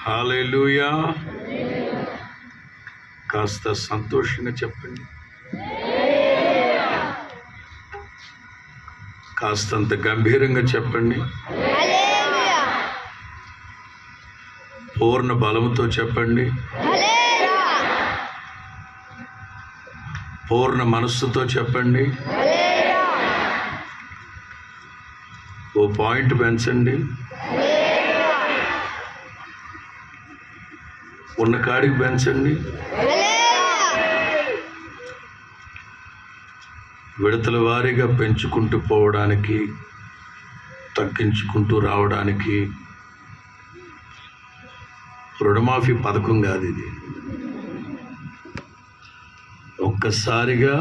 Hallelujah. కాస్త సంతోషంగా చెప్పండి. కాస్తంత గంభీరంగా చెప్పండి. పూర్ణ బలముతో చెప్పండి. పూర్ణ మనస్సుతో చెప్పండి. పాయింట్ పెంచండి ఉన్న కాడికి పెంచండి విడతల వారీగా పెంచుకుంటూ పోవడానికి తగ్గించుకుంటూ రావడానికి రుణమాఫీ పథకం కాదు ఇది. ఒక్కసారిగా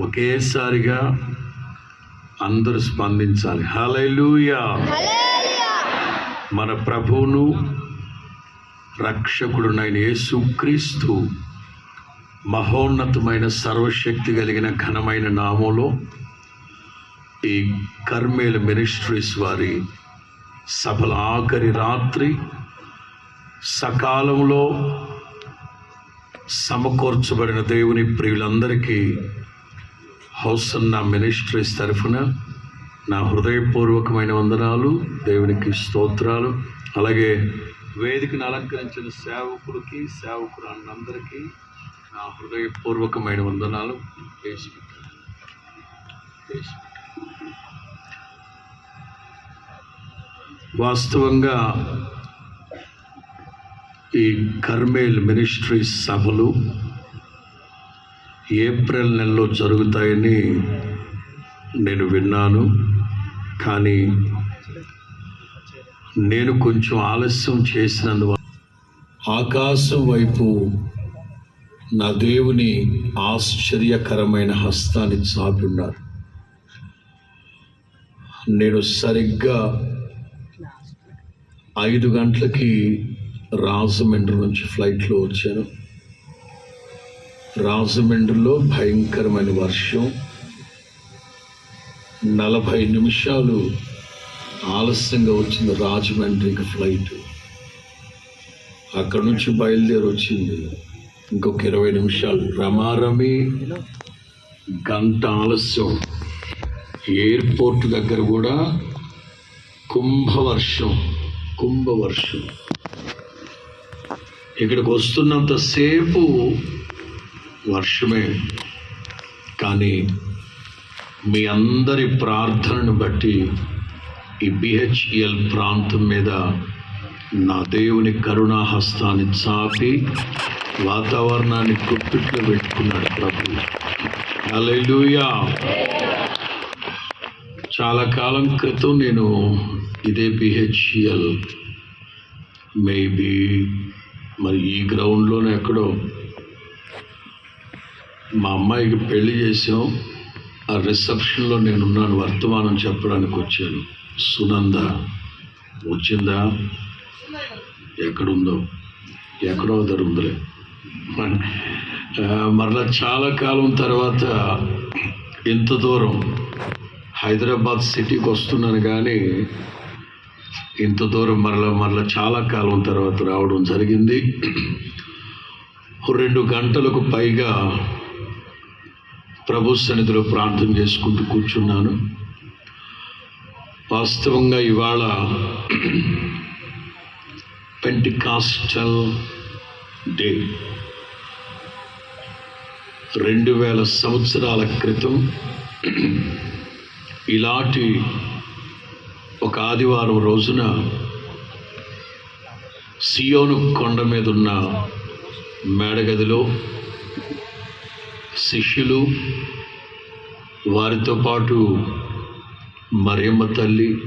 ఒకేసారిగా అందరూ స్పందించాలి. హలైలూయా మన ప్రభువును రక్షకుడునైన యేసుక్రీస్తు మహోన్నతమైన సర్వశక్తి కలిగిన ఘనమైన నామంలో ఈ కర్మేల మినిస్ట్రీస్ వారి సభల ఆఖరి రాత్రి సకాలంలో సమకూర్చబడిన దేవుని ప్రియులందరికీ హౌస్ అన్న మినిస్ట్రీస్ తరఫున నా హృదయపూర్వకమైన వందనాలు దేవునికి స్తోత్రాలు అలాగే వేదికను అలంకరించిన సేవకులకి సేవకులు అన్నందరికీ నా హృదయపూర్వకమైన వందనాలు. వాస్తవంగా ఈ కర్మేల్ మినిస్ట్రీస్ సభలు ఏప్రిల్ నెలలో జరుగుతాయని నేను విన్నాను. కానీ నేను కొంచెం ఆలస్యం చేసినందువల్ల ఆకాశం వైపు నా దేవుని ఆశ్చర్యకరమైన హస్తాన్ని చాపి ఉన్నారు. నేను సరిగ్గా ఐదు గంటలకి రాజమండ్రి నుంచి ఫ్లైట్లో వచ్చాను. రాజమండ్రిలో భయంకరమైన వర్షం. నలభై నిమిషాలు ఆలస్యంగా వచ్చింది రాజమండ్రికి ఫ్లైట్. అక్కడ నుంచి బయలుదేరి వచ్చింది. ఇంకొక ఇరవై నిమిషాలు. రమారమి గంట ఆలస్యం. ఎయిర్పోర్ట్ దగ్గర కూడా కుంభవర్షం కుంభవర్షం. ఇక్కడికి వస్తున్నంతసేపు వర్షమే. కానీ మీ అందరి ప్రార్థనను బట్టి ఈ బిహెచ్ఎల్ ప్రాంతం మీద నా దేవుని కరుణా హస్తాన్ని చాపి వాతావరణాన్ని గుప్పిట్లో పెట్టుకున్నాడు ప్రభు. అలెలుయా చాలా కాలం క్రితం నేను ఇదే బిహెచ్ఎల్ మేబీ మరి ఈ గ్రౌండ్లోనే ఎక్కడో మా అమ్మాయికి పెళ్ళి చేసాం ఆ రిసెప్షన్లో నేనున్నాను వర్తమానం చెప్పడానికి వచ్చాను. సునంద వచ్చిందా? ఎక్కడుందో? ఎక్కడో దగ్గర ఉందిలే. మరలా చాలా కాలం తర్వాత ఇంత దూరం హైదరాబాద్ సిటీకి వస్తున్నాను కానీ ఇంత దూరం మరలా మరలా చాలా కాలం తర్వాత రావడం జరిగింది. రెండు గంటలకు పైగా ప్రభు సన్నిధిలో ప్రార్థన చేసుకుంటూ కూర్చున్నాను. వాస్తవంగా ఇవాళ పెంటికాస్టల్ డే. రెండు వేల సంవత్సరాల క్రితం ఇలాంటి ఒక ఆదివారం రోజున సియోను కొండ మీద ఉన్న మేడగదిలో శిష్యులు వారితో పాటు మరియమ్మ తల్లి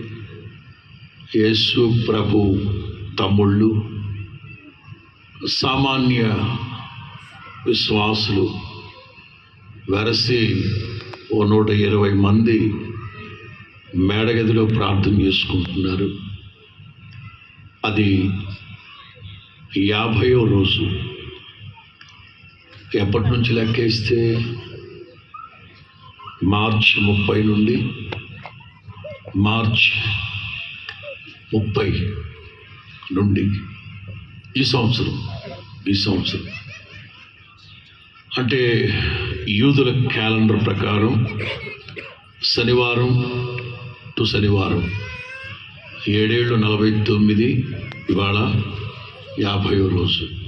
యేసు ప్రభు తమ్ముళ్ళు సామాన్య విశ్వాసులు వెరసి ఓ నూట ఇరవై మంది మేడగదిలో ప్రార్థన చేసుకుంటున్నారు. అది యాభయో రోజు. ఎప్పటి నుంచి లెక్కేస్తే మార్చ్ ముప్పై నుండి మార్చ్ ముప్పై నుండి ఈ సంవత్సరం ఈ సంవత్సరం. అంటే యూదుల క్యాలెండర్ ప్రకారం శనివారం టు శనివారం ఏడేళ్ళు నలభై తొమ్మిది ఇవాళ యాభై రోజు.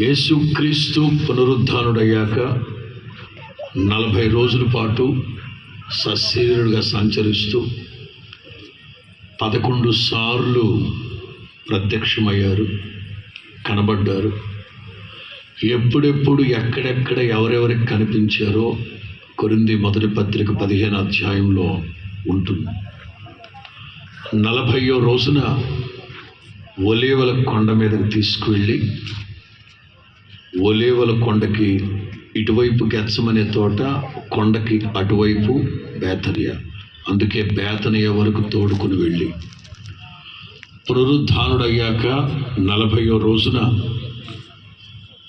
యేసుక్రీస్తు పునరుద్ధానుడయ్యాక నలభై రోజుల పాటు సశరీరుడుగా సంచరిస్తూ పదకొండు సార్లు ప్రత్యక్షమయ్యారు కనబడ్డారు. ఎప్పుడెప్పుడు ఎక్కడెక్కడ ఎవరెవరికి కనిపించారో కొరింది మొదటి పత్రిక పదిహేను అధ్యాయంలో ఉంటుంది. నలభయో రోజున ఒలేవల కొండ మీదకి తీసుకువెళ్ళి ఒలేవల కొండకి ఇటువైపు గెచ్చమనే తోట కొండకి అటువైపు బేతనియ. అందుకే బేతనియ వరకు తోడుకుని వెళ్ళి. పునరుద్ధానుడయ్యాక నలభయో రోజున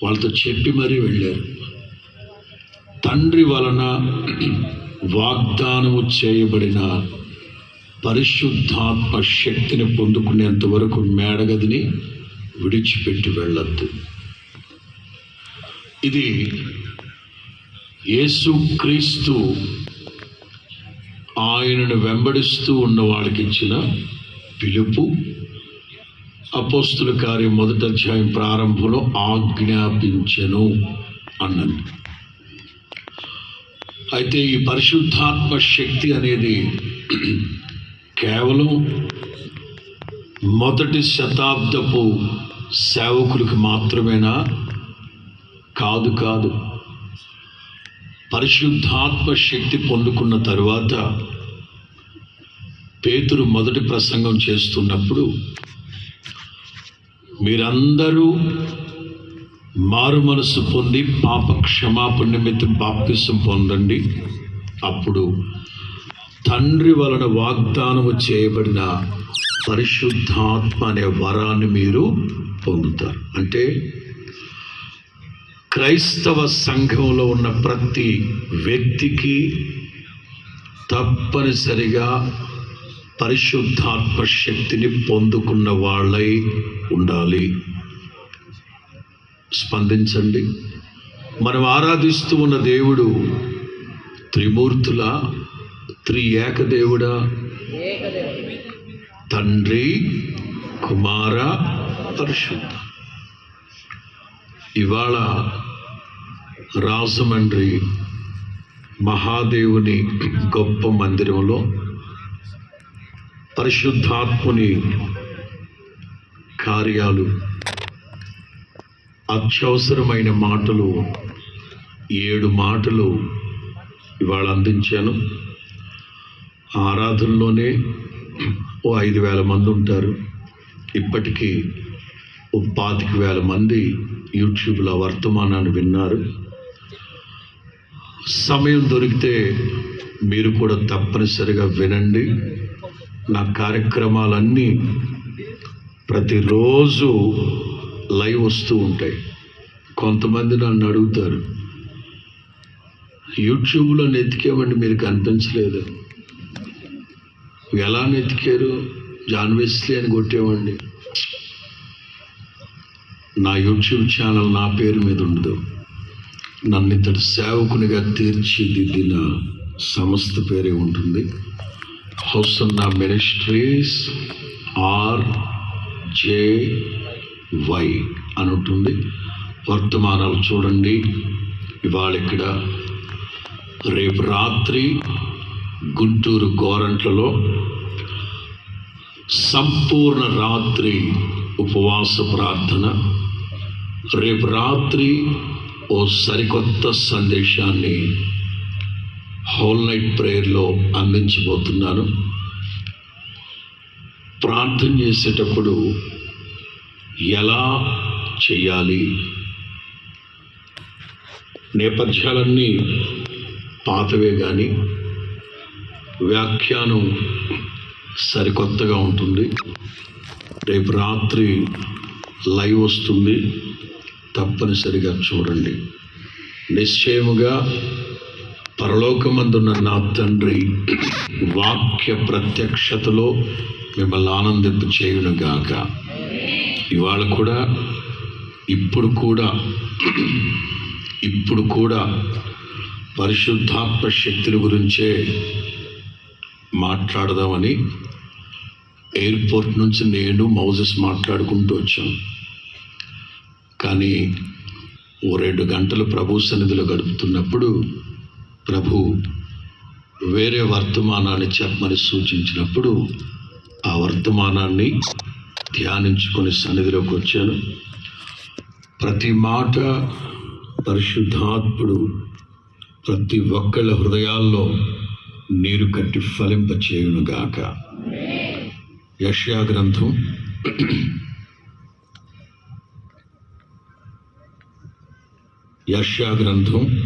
వాళ్ళతో చెప్పి మరీ వెళ్ళారు. తండ్రి వలన వాగ్దానము చేయబడిన పరిశుద్ధాత్మ శక్తిని పొందుకునేంత వరకు మేడగదిని విడిచిపెట్టి వెళ్ళొద్దు. ఇది యేసుక్రీస్తు ఆయనను వెంబడిస్తూ ఉన్న వాళ్ళకి ఇచ్చిన పిలుపు. అపోస్తుల కార్యం మొదటి అధ్యాయం ప్రారంభంలో ఆజ్ఞాపించెను అన్నది. అయితే ఈ పరిశుద్ధాత్మ శక్తి అనేది కేవలం మొదటి శతాబ్దపు సేవకులకు మాత్రమేనా? కాదు కాదు. పరిశుద్ధాత్మ శక్తి పొందుకున్న తరువాత పేతురు మొదటి ప్రసంగం చేస్తున్నప్పుడు మీరందరూ మారు మనసు పొంది పాప క్షమాపణ నిమిత్తం బాప్తిసం పొందండి. అప్పుడు తండ్రి వలన వాగ్దానము చేయబడిన పరిశుద్ధాత్మ అనే వరాన్ని మీరు పొందుతారు. అంటే క్రైస్తవ సంఘంలో ఉన్న ప్రతి వ్యక్తికి తప్పనిసరిగా పరిశుద్ధాత్మ శక్తిని పొందుకున్న వాళ్ళై ఉండాలి. స్పందించండి. మనం ఆరాధిస్తూ ఉన్న దేవుడు త్రిమూర్తుల? త్రి ఏకదేవుడా? తండ్రి కుమార పరిశుద్ధ. ఇవాళ రాజమండ్రి మహాదేవుని గొప్ప మందిరంలో పరిశుద్ధాత్ముని కార్యాలు అత్యవసరమైన మాటలు ఏడు మాటలు ఇవాళ అందించాను. ఆరాధనలోనే ఓ ఐదు వేల మంది ఉంటారు. ఇప్పటికీ ఓ పాతిక వేల మంది యూట్యూబ్లో వర్తమానాన్ని విన్నారు. సమయం దొరికితే మీరు కూడా తప్పనిసరిగా వినండి. నా కార్యక్రమాలన్నీ ప్రతిరోజు లైవ్ వస్తూ ఉంటాయి. కొంతమంది నన్ను అడుగుతారు యూట్యూబ్లో నెతికేమండి మీరు కనిపించలేదు. ఎలా నెతికారు? జాన్ వెస్లీ అని కొట్టేవండి నా యూట్యూబ్ ఛానల్ నా పేరు మీద ఉండదు. నన్ను ఇతడు సేవకునిగా తీర్చిదిద్దిన సంస్థ పేరే ఉంటుంది. Hosanna ministries R J Y అని ఉంటుంది. వర్తమానాలు చూడండి. ఇవాళ ఇక్కడ రేపు రాత్రి గుంటూరు గోరంట్లలో సంపూర్ణ రాత్రి ఉపవాస ప్రార్థన రేపు రాత్రి ఓ సరికొత్త సందేశాన్ని హోల్ నైట్ ప్రేయర్లో అందించబోతున్నాను. ప్రార్థన చేసేటప్పుడు ఎలా చేయాలి? నేపథ్యాలన్నీ పాతవే కానీ వ్యాఖ్యానం సరికొత్తగా ఉంటుంది. రేపు రాత్రి లైవ్ వస్తుంది. తప్పనిసరిగా చూడండి. నిశ్చయముగా పరలోకమందున్న నా తండ్రి వాక్య ప్రత్యక్షతలో మిమ్మల్ని ఆనందింప చేయునుగాక. ఇవాళ కూడా ఇప్పుడు కూడా ఇప్పుడు కూడా పరిశుద్ధాత్మ శక్తుల గురించే మాట్లాడదామని ఎయిర్పోర్ట్ నుంచి నేను మౌజెస్ మాట్లాడుకుంటూ వచ్చాను కానీ ఓ రెండు గంటలు ప్రభు సన్నిధిలో గడుపుతున్నప్పుడు ప్రభు వేరే వర్తమానాన్ని చెప్పమని సూచించినప్పుడు ఆ వర్తమానాన్ని ధ్యానించుకొని సన్నిధిలోకి వచ్చాను. ప్రతి మాట పరిశుద్ధాత్ముడు ప్రతి ఒక్కళ్ళ హృదయాల్లో నీరు కట్టి ఫలింప చేయునుగాక యష్యా గ్రంథం. యష్యా గ్రంథం.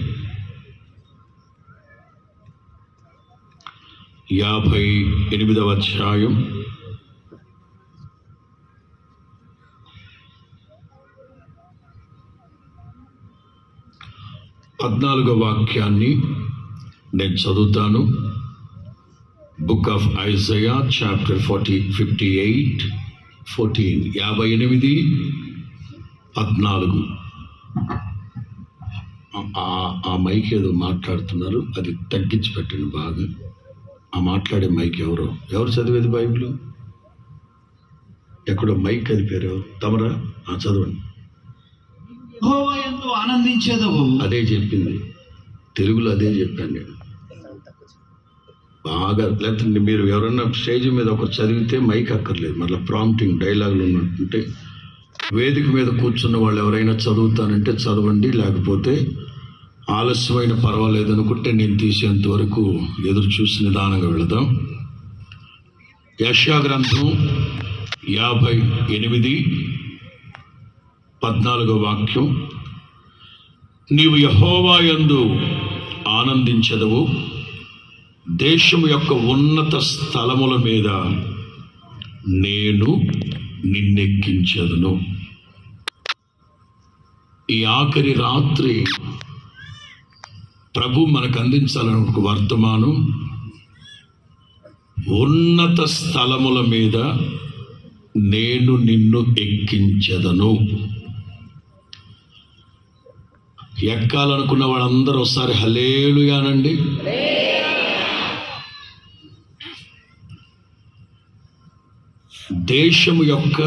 యాభై ఎనిమిదవ అధ్యాయం. పద్నాలుగో వాక్యాన్ని నేను చదువుతాను. Book of Isaiah chapter forty fifty eight fourteen యాభై ఎనిమిది పద్నాలుగు. ఆ- మైక్ ఏదో మాట్లాడుతున్నారు అది తగ్గించి పెట్టండి బాగా. ఆ మాట్లాడే మైక్ ఎవరు? ఎవరు చదివేది బైబిల్? ఎక్కడో మైక్ ఎవరు? తమరా? ఆ చదవండి. ఆనందించేదవు. అదే చెప్పింది. తెలుగులో అదే చెప్పాను నేను. బాగా లేదంటే మీరు ఎవరన్నా స్టేజ్ మీద ఒక చదివితే మైక్ అక్కర్లేదు. మళ్ళీ ప్రాంప్టింగ్ డైలాగులు ఉన్నట్టుంటే వేదిక మీద కూర్చున్న వాళ్ళు ఎవరైనా చదువుతానంటే చదవండి లేకపోతే ఆలస్యమైన పర్వాలేదు అనుకుంటే నేను తీసేంత వరకు ఎదురు చూసి నిదానంగా వెళదాం. యశా గ్రంథం యాభై ఎనిమిది పద్నాలుగో వాక్యం. నీవు యహోవాయందు ఆనందించదవు. దేశం యొక్క ఉన్నత స్థలముల మీద నేను నిన్నెక్కించదును. ఈ ఆఖరి రాత్రి ప్రభు మనకు అందించాలని ఒక వర్తమానం ఉన్నత స్థలముల మీద నేను నిన్ను ఎక్కించదను. ఎక్కాలనుకున్న వాళ్ళందరూ ఒకసారి హలేలుగానండి దేశము యొక్క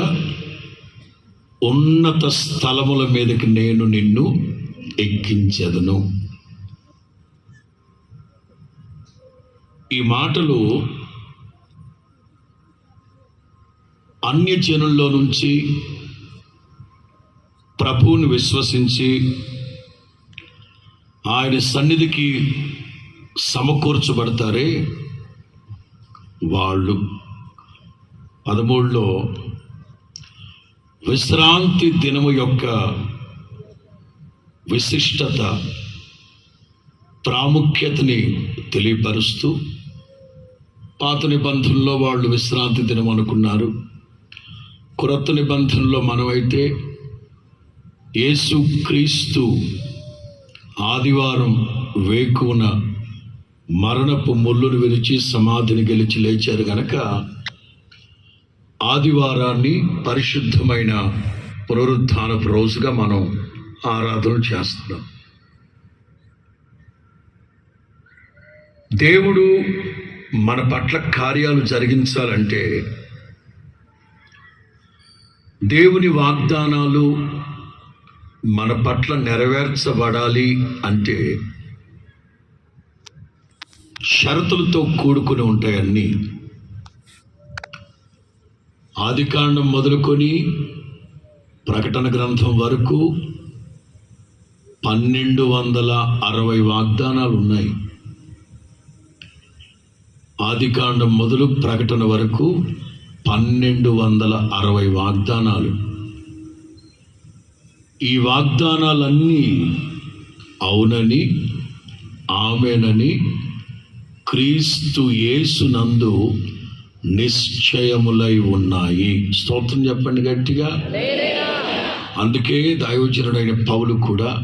ఉన్నత స్థలముల మీదకి నేను నిన్ను ఎక్కించదను. ఈ మాటలు అన్యజనుల్లో నుంచి ప్రభువుని విశ్వసించి ఆయన సన్నిధికి సమకూర్చబడతారే వాళ్ళు. పదమూడులో విశ్రాంతి దినము యొక్క విశిష్టత ప్రాముఖ్యతని తెలియపరుస్తూ పాత నిబంధనలో వాళ్ళు విశ్రాంతి దినం అనుకున్నారు. క్రొత్త నిబంధనలో మనమైతే యేసు క్రీస్తు ఆదివారం వేకున మరణపు ముళ్ళును విరిచి సమాధిని గెలిచి లేచారు గనక ఆదివారాన్ని పరిశుద్ధమైన పునరుద్ధానపు రోజుగా మనం ఆరాధన చేస్తున్నాం. దేవుడు మన పట్ల కార్యాలు జరిగించాలంటే దేవుని వాగ్దానాలు మన పట్ల నెరవేర్చబడాలి అంటే షరతులతో కూడుకుని ఉంటాయన్నీ. ఆదికాండం మొదలుకొని ప్రకటన గ్రంథం వరకు పన్నెండు వందల అరవై వాగ్దానాలు ఉన్నాయి. ఆదికాండం మొదలు ప్రకటన వరకు పన్నెండు వందల అరవై వాగ్దానాలు. ఈ వాగ్దానాలన్నీ అవునని ఆమెనని క్రీస్తు యేసునందు నిశ్చయములై ఉన్నాయి. స్తోత్రం చెప్పండి గట్టిగా. అందుకే దైవజనుడైన పౌలు కూడా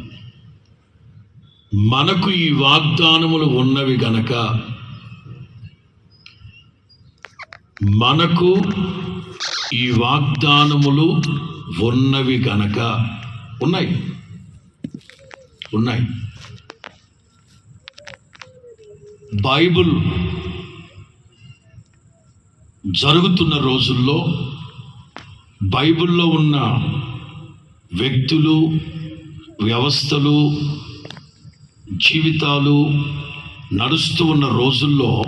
మనకు ఈ వాగ్దానములు ఉన్నవి గనక మనకు ఈ వాగ్దానములు ఉన్నవి గనక ఉన్నాయి. ఉన్నాయి. బైబిల్ జరుగుతున్న రోజుల్లో బైబిల్లో ఉన్న వ్యక్తులు వ్యవస్థలు జీవితాలు నడుస్తూ ఉన్న రోజుల్లో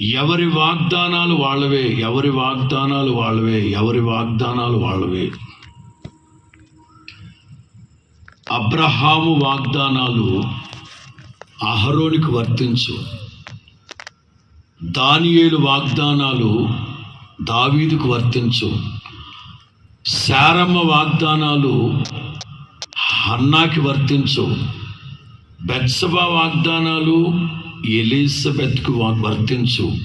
ఎవరి వాగ్దానాలు వాళ్ళవే ఎవరి వాగ్దానాలు వాళ్ళవే ఎవరి వాగ్దానాలు వాళ్ళవే. అబ్రహాము వాగ్దానాలు అహరోనికి వర్తించు దానియేలు వాగ్దానాలు దావీదుకు వర్తించు. శారమ్మ వాగ్దానాలు హన్నాకి వర్తించు. బెత్సబా వాగ్దానాలు ఎలిజబెత్కు వా- వర్తించు.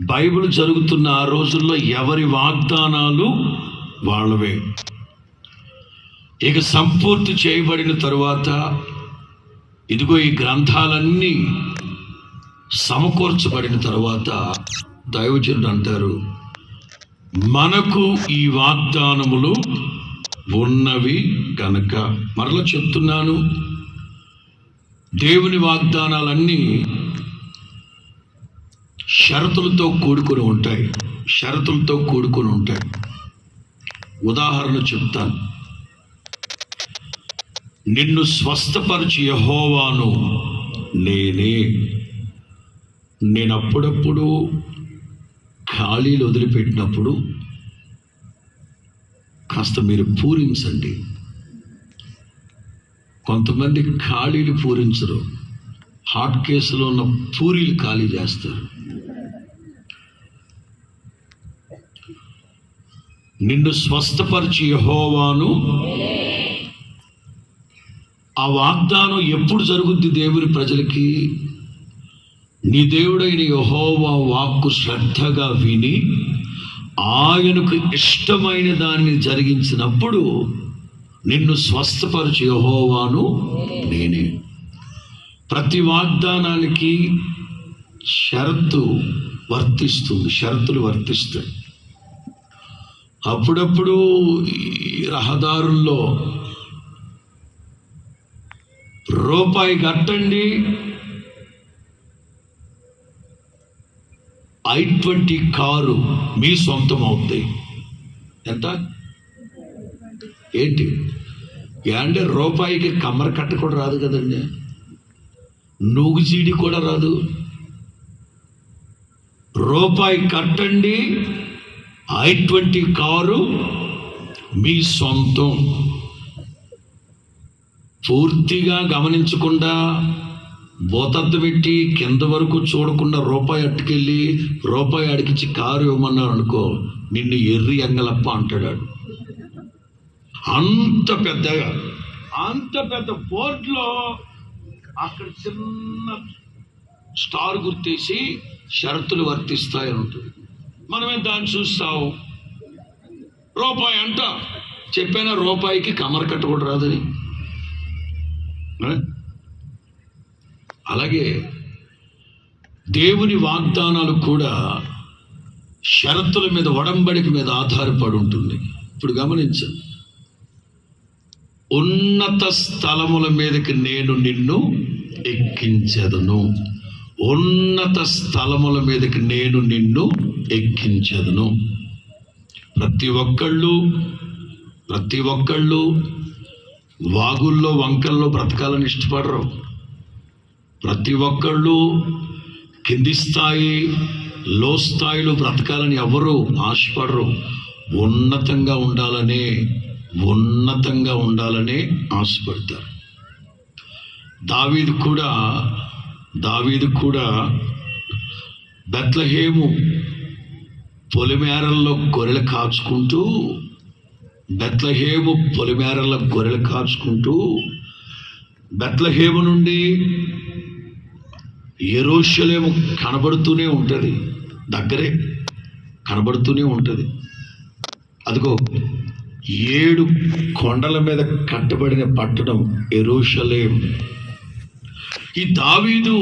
బైబిల్ జరుగుతున్న ఆ రోజుల్లో ఎవరి వాగ్దానాలు వాళ్ళవే. ఇక సంపూర్తి చేయబడిన తరువాత ఇదిగో ఈ గ్రంథాలన్నీ సమకూర్చబడిన తర్వాత దైవజనుడు అంటారు మనకు ఈ వాగ్దానములు ఉన్నవి కనుక మరలా చెప్తున్నాను. దేవుని వాగ్దానాలన్నీ షరతులతో కూడుకొని ఉంటాయి షరతులతో కూడుకొని ఉంటాయి. ఉదాహరణ చెప్తాను. నిన్ను స్వస్థపరిచి యహోవాను నేనే నేను అప్పుడప్పుడు ఖాళీలు వదిలిపెట్టినప్పుడు కాస్త మీరు పూరించండి. కొంతమంది ఖాళీలు పూరించరు. హాట్ కేసులో ఉన్న పూరీలు ఖాళీ చేస్తారు. నిన్ను స్వస్థపరిచి యహోవాను ఆ వాగ్దానం ఎప్పుడు జరుగుద్ది దేవుని ప్రజలకి? నీ దేవుడైన యహోవా వాక్కు శ్రద్ధగా విని ఆయనకు ఇష్టమైన దాన్ని జరిగించినప్పుడు నిన్ను స్వస్థపరిచి యహోవాను నేనే. ప్రతి వాగ్దానానికి షరతు వర్తిస్తుంది షరతులు వర్తిస్తాయి. అప్పుడప్పుడు రహదారుల్లో రూపాయి కట్టండి ఐ ట్వంటీ కారు మీ సొంతం అవుతాయి ఎంత? ఏంటి? ఏంటంటే రూపాయికి కమ్మర కట్ట కూడా రాదు కదండి. నువ్వు చీడి కూడా రాదు. రూపాయి కట్టండి ఐ ట్వంటీ కారు మీ సొంతం. పూర్తిగా గమనించకుండా బోతద్దు పెట్టి కింద వరకు చూడకుండా రూపాయి అట్టుకెళ్ళి రూపాయి అడిగించి కారు ఇవ్వమన్నారు అనుకో నిన్ను ఎర్రి ఎంగలప్ప అంటాడు అంత పెద్దగా అంత పెద్ద బోర్డులో అక్కడ చిన్న స్టార్ గుర్తేసి షరతులు వర్తిస్తాయని ఉంటుంది మనమే దాన్ని చూస్తావు. రూపాయి అంట. చెప్పిన రూపాయికి కమర్ కట్ట కూడా రాదని అలాగే దేవుని వాగ్దానాలు కూడా షరతుల మీద వడంబడిక మీద ఆధారపడి ఉంటుంది. ఇప్పుడు గమనించండి. ఉన్నత స్థలముల మీదకి నేను నిన్ను ఎక్కించదును. ఉన్నత స్థలముల మీదకి నేను నిన్ను ఎక్కించదును. ప్రతి ఒక్కళ్ళు ప్రతి ఒక్కళ్ళు వాగుల్లో వంకల్లో బ్రతకాలని ఇష్టపడరు. ప్రతి ఒక్కళ్ళు కింది స్థాయి లో స్థాయిలో బ్రతకాలని ఎవరు ఆశపడరు. ఉన్నతంగా ఉండాలనే ఉన్నతంగా ఉండాలనే ఆశపడతారు. దావీదు కూడా దావీదు కూడా బెత్లహేము పొలిమేరల్లో గొర్రెలు కాచుకుంటూ బెత్లహేము పొలిమేరల్లో గొర్రెలు కాచుకుంటూ బెత్లహేము నుండి ఎరోషలేము కనబడుతూనే ఉంటుంది. దగ్గరే కనబడుతూనే ఉంటుంది. అదిగో ఏడు కొండల మీద కట్టబడిన పట్టణం ఎరోషలేం ఈ దావీదు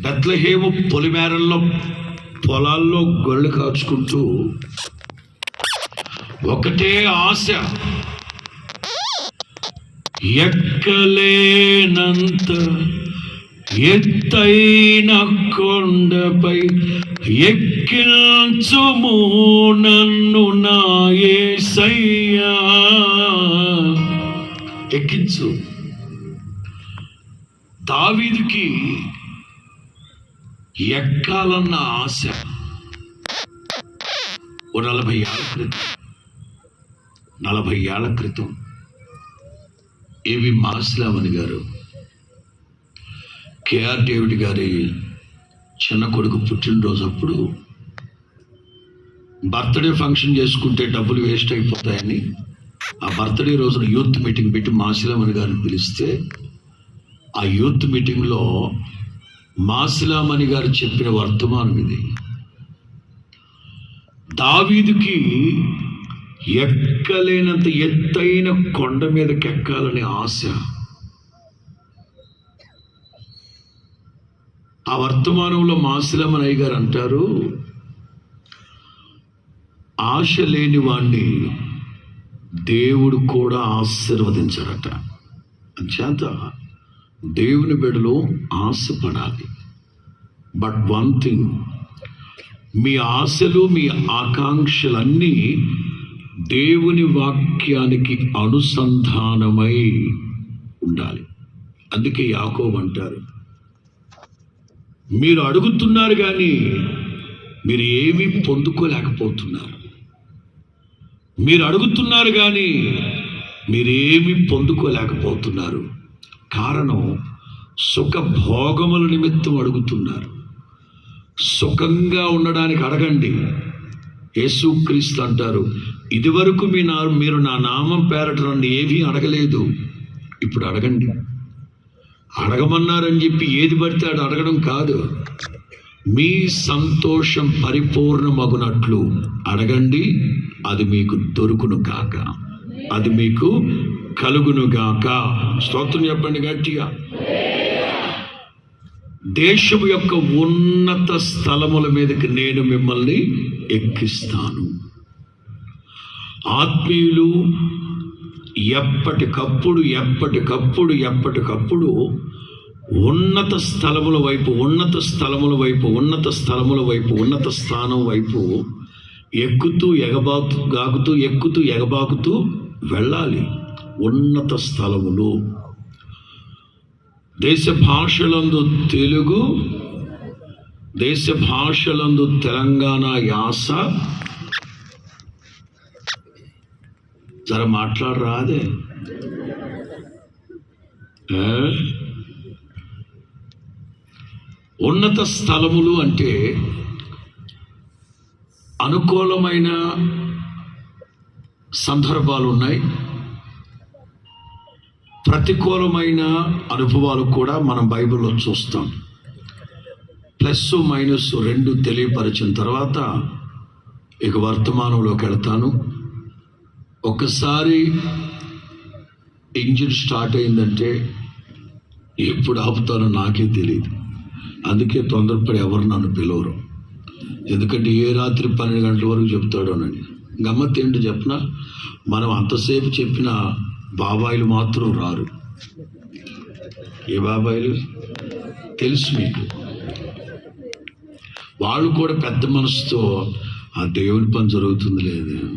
బెత్లహేము పొలిమేరల్లో పొలాల్లో గొళ్ళు కాచుకుంటూ ఒకటే ఆశ ఎక్కలేనంత ఎత్తైన కొండపై ఎక్కించుము నన్ను నా యేసయ్యా ఎక్కించు. దావీదుకి ఎక్కాలన్న ఆశ. ఓ నలభై ఏళ్ళ క్రితం. నలభై ఏళ్ళ క్రితం. ఏవి మాస్లామణి గారు కేఆర్ డేవిడ్ గారి చిన్న కొడుకు పుట్టినరోజు అప్పుడు బర్త్డే ఫంక్షన్ చేసుకుంటే డబ్బులు వేస్ట్ అయిపోతాయని ఆ బర్త్డే రోజున యూత్ మీటింగ్ పెట్టి మాసిలామణి గారిని పిలిస్తే ఆ యూత్ మీటింగ్లో మాసిలామణి గారు చెప్పిన వర్తమానం ఇది. దావీదుకి ఎక్కలేనంత ఎత్తైన కొండ మీదకి ఎక్కాలనే ఆశ ఆ వర్తమానంలో మాసిలమనయ్య గారు అంటారు ఆశ లేని వాణ్ణి దేవుడు కూడా ఆశీర్వదించారట. అంచేత దేవుని బిడలో ఆశపడాలి. బట్ వన్ థింగ్ మీ ఆశలు మీ ఆకాంక్షలన్నీ దేవుని వాక్యానికి అనుసంధానమై ఉండాలి. అందుకే యాకోబ్ అంటారు మీరు అడుగుతున్నారు కానీ మీరు ఏమీ పొందుకోలేకపోతున్నారు. మీరు అడుగుతున్నారు కానీ మీరేమీ పొందుకోలేకపోతున్నారు. కారణం సుఖ భోగముల నిమిత్తం అడుగుతున్నారు. సుఖంగా ఉండడానికి అడగండి. యేసుక్రీస్తు అంటారు ఇదివరకు మీ నా మీరు నా నామం పేరట నన్ను ఏమీ అడగలేదు. ఇప్పుడు అడగండి. అడగమన్నారని చెప్పి ఏది పడితే అడగడం కాదు. మీ సంతోషం పరిపూర్ణమగునట్లు అడగండి అది మీకు దొరుకును కాక అది మీకు కలుగును గాక. స్తోత్రం చెప్పండి గట్టిగా. దేశం యొక్క ఉన్నత స్థలముల మీదకి నేను మిమ్మల్ని ఎక్కిస్తాను. ఆత్మీయులు ఎప్పటికప్పుడు ఎప్పటికప్పుడు ఎప్పటికప్పుడు ఉన్నత స్థలముల వైపు ఉన్నత స్థలముల వైపు ఉన్నత స్థలముల వైపు ఉన్నత స్థానం వైపు ఎక్కుతూ ఎగబాకు గాకుతూ ఎక్కుతూ ఎగబాకుతూ వెళ్ళాలి. ఉన్నత స్థలములు. దేశ భాషలందు తెలుగు దేశ భాషలందు తెలంగాణ యాస జర మాట్లాడరాదే అదే. ఉన్నత స్థలములు అంటే అనుకూలమైన సందర్భాలు ఉన్నాయి ప్రతికూలమైన అనుభవాలు కూడా మనం బైబిల్లో చూస్తాం. ప్లస్ మైనస్ రెండు తెలియపరిచిన తర్వాత ఇక వర్తమానంలోకి వెళ్తాను. ఒకసారి ఇంజిన్ స్టార్ట్ అయిందంటే ఎప్పుడు ఆపుతారో నాకే తెలియదు అందుకే తొందరపడి ఎవరు నన్ను పిలవరు. ఎందుకంటే ఏ రాత్రి పన్నెండు గంటల వరకు చెప్తాడోనని గమ్మత్ ఏంటి చెప్పిన? మనం అంతసేపు చెప్పిన బాబాయిలు మాత్రం రారు. ఏ బాబాయిలు? తెలుసు మీకు. వాళ్ళు కూడా పెద్ద మనసుతో ఆ దేవుని పని జరుగుతుంది లేదు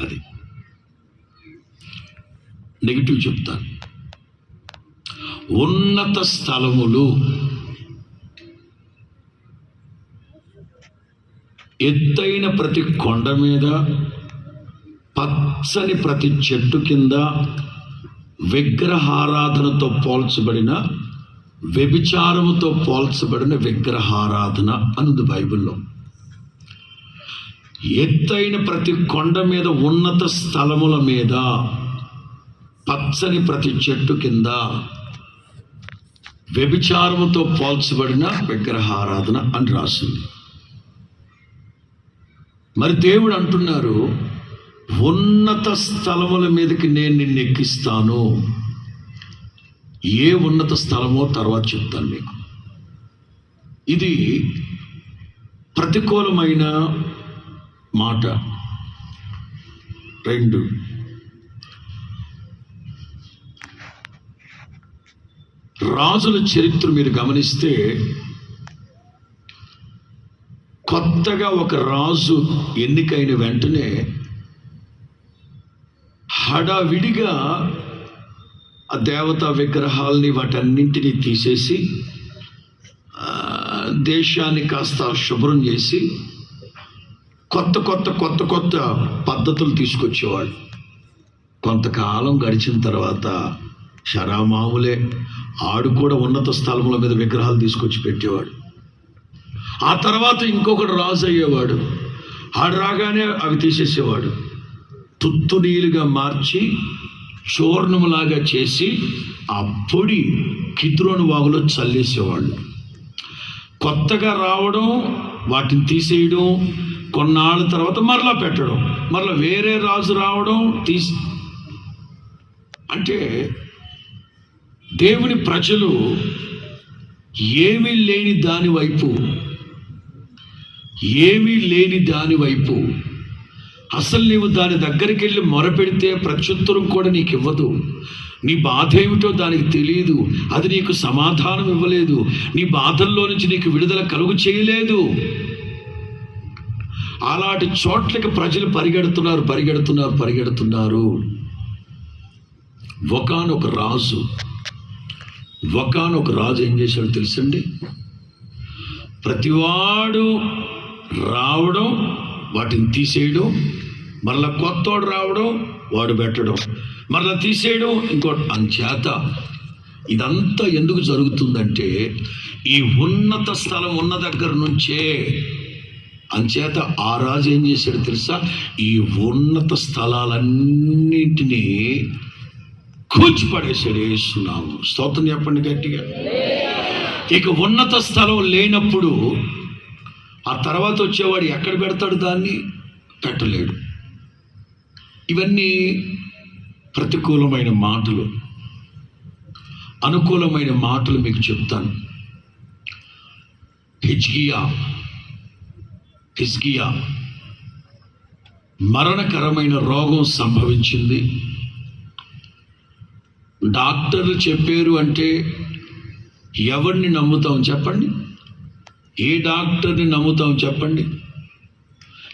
అది. నెగిటివ్ చెప్తాను. ఉన్నత స్థలములు ఎత్తైన ప్రతి కొండ మీద పచ్చని ప్రతి చెట్టు కింద విగ్రహారాధనతో పోల్చబడిన వ్యభిచారముతో పోల్చబడిన విగ్రహారాధన అనుంది బైబిల్లో. ఎత్తైన ప్రతి కొండ మీద ఉన్నత స్థలముల మీద పచ్చని ప్రతి చెట్టు కింద వ్యభిచారముతో పోల్చబడిన విగ్రహారాధన అని రాసింది. మరి దేవుడు అంటున్నారు ఉన్నత స్థలముల మీదకి నేను నిన్ను ఎక్కిస్తాను. ఏ ఉన్నత స్థలమో తర్వాత చెప్తాను మీకు. ఇది ప్రతికూలమైన మాట. రెండు. రాజుల చరిత్ర మీరు గమనిస్తే కొత్తగా ఒక రాజు ఎన్నికైన వెంటనే హడావిడిగా ఆ దేవతా విగ్రహాల్ని వాటన్నింటినీ తీసేసి దేశాన్ని కాస్త శుభ్రం చేసి కొత్త కొత్త కొత్త కొత్త పద్ధతులు తీసుకొచ్చేవాడు కొంతకాలం గడిచిన తర్వాత షరామాములే ఆడు కూడా ఉన్నత స్థలముల మీద విగ్రహాలు తీసుకొచ్చి పెట్టేవాడు. ఆ తర్వాత ఇంకొకడు రాజు అయ్యేవాడు. ఆడు రాగానే అవి తీసేసేవాడు. తుత్తు నీలుగా మార్చి చూర్ణములాగా చేసి ఆ పొడి కిద్రోని వాగులో చల్లేసేవాళ్ళు. కొత్తగా రావడం వాటిని తీసేయడం కొన్నాళ్ళ తర్వాత మరలా పెట్టడం మరలా వేరే రాజు రావడం తీసి అంటే దేవుని ప్రజలు ఏమీ లేని దాని వైపు ఏమీ లేని దాని వైపు అసలు నీవు దాని దగ్గరికి వెళ్ళి మొరపెడితే ప్రత్యుత్తరం కూడా నీకు ఇవ్వదు. నీ బాధ ఏమిటో దానికి తెలియదు అది నీకు సమాధానం ఇవ్వలేదు. నీ బాధల్లో నుంచి నీకు విడుదల కలుగు చేయలేదు. అలాంటి చోట్లకి ప్రజలు పరిగెడుతున్నారు పరిగెడుతున్నారు పరిగెడుతున్నారు. ఒకనొక రాజు ఒకనొక రాజు ఏం చేశాడు తెలుసండి? ప్రతివాడు రావడం వాటిని తీసేయడం మరలా కొత్తోడు రావడం వాడు పెట్టడం మరలా తీసేయడం ఇంకో అంచేత ఇదంతా ఎందుకు జరుగుతుందంటే ఈ ఉన్నత స్థలం ఉన్న దగ్గర నుంచే అంచేత ఆ రాజు ఏం చేశాడు తెలుసా? ఈ ఉన్నత స్థలాలన్నింటినీ కూచిపడేశాడు వేస్తున్నాము స్తోత్రం చెప్పండి గట్టిగా. ఇక ఉన్నత స్థలం లేనప్పుడు ఆ తర్వాత వచ్చేవాడు ఎక్కడ పెడతాడు దాన్ని? పెట్టలేడు. ఇవన్నీ ప్రతికూలమైన మాటలు. అనుకూలమైన మాటలు మీకు చెప్తాను. హిజ్కియా హిజ్కియా మరణకరమైన రోగం సంభవించింది. డాక్టర్లు చెప్పారు అంటే ఎవరిని నమ్ముతాం చెప్పండి? ఏ డాక్టర్ని నమ్ముతాం చెప్పండి?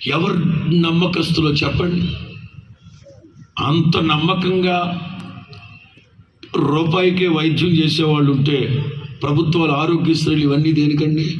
ఎవరు నమ్మకస్తులో చెప్పండి? అంత నమ్మకంగా రూపాయికే వైద్యం చేసేవాళ్ళు ఉంటే ప్రభుత్వాలు ఆరోగ్యశ్రీలు ఇవన్నీ దేనికండి?